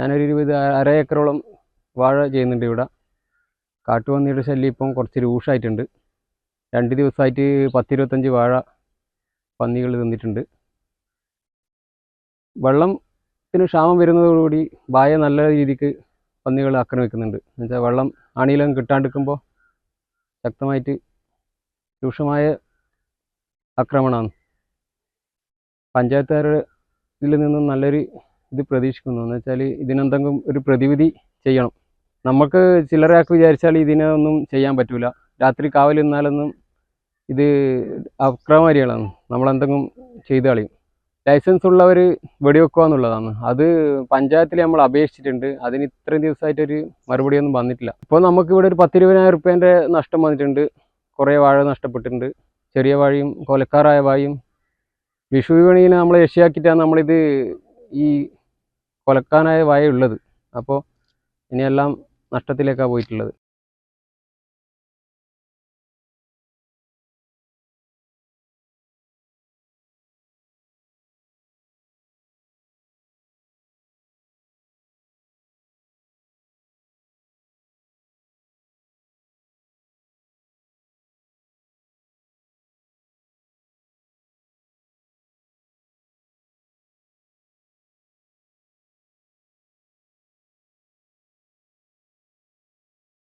ഞാനൊരു ഇരുപത് അര ഏക്കറോളം വാഴ ചെയ്യുന്നുണ്ട് ഇവിടെ. കാട്ടുപന്നിയുടെ ശല്യം ഇപ്പം കുറച്ച് രൂക്ഷമായിട്ടുണ്ട് രണ്ട് ദിവസമായിട്ട് പത്തിരുപത്തഞ്ച് വാഴ പന്നികൾ തിന്നിട്ടുണ്ട്. വെള്ളത്തിന് ക്ഷാമം വരുന്നതോടുകൂടി വായ നല്ല രീതിക്ക് പന്നികൾ ആക്രമിക്കുന്നുണ്ട്. എന്നുവെച്ചാൽ വെള്ളം ആണിയിലും കിട്ടാണ്ടിരിക്കുമ്പോൾ ശക്തമായിട്ട് രൂക്ഷമായ ആക്രമണമാണ്. പഞ്ചായത്തുകാരുടെ ഇതിൽ നിന്നും നല്ലൊരു ഇത് പ്രതീക്ഷിക്കുന്നു. എന്ന് വെച്ചാൽ ഇതിനെന്തെങ്കിലും ഒരു പ്രതിവിധി ചെയ്യണം. നമുക്ക് ചിലരാക്ക് വിചാരിച്ചാൽ ഇതിനൊന്നും ചെയ്യാൻ പറ്റൂല. രാത്രി കാവൽ ഇത് അക്രമകാരികളാണ്. നമ്മളെന്തെങ്കിലും ചെയ്ത് കളയും. ലൈസൻസ് ഉള്ളവർ വെടിവെക്കുക എന്നുള്ളതാണ് അത് പഞ്ചായത്തിൽ നമ്മൾ അപേക്ഷിച്ചിട്ടുണ്ട്. അതിന് ഇത്രയും ദിവസമായിട്ടൊരു മറുപടിയൊന്നും വന്നിട്ടില്ല. ഇപ്പോൾ നമുക്ക് ഇവിടെ ഒരു പത്തിരുപതിനായിരം റുപ്യേന്റെ നഷ്ടം വന്നിട്ടുണ്ട്. കുറേ വാഴ നഷ്ടപ്പെട്ടിട്ടുണ്ട്. ചെറിയ വാഴയും കൊലക്കാറായ വാഴയും. വിഷു വിപണിയിൽ നമ്മൾ രക്ഷയാക്കിയിട്ടാണ് നമ്മളിത് ഈ കൊലക്കാനായ വായുള്ളത്. അപ്പോൾ ഇനിയെല്ലാം നഷ്ടത്തിലേക്കാണ് പോയിട്ടുള്ളത്.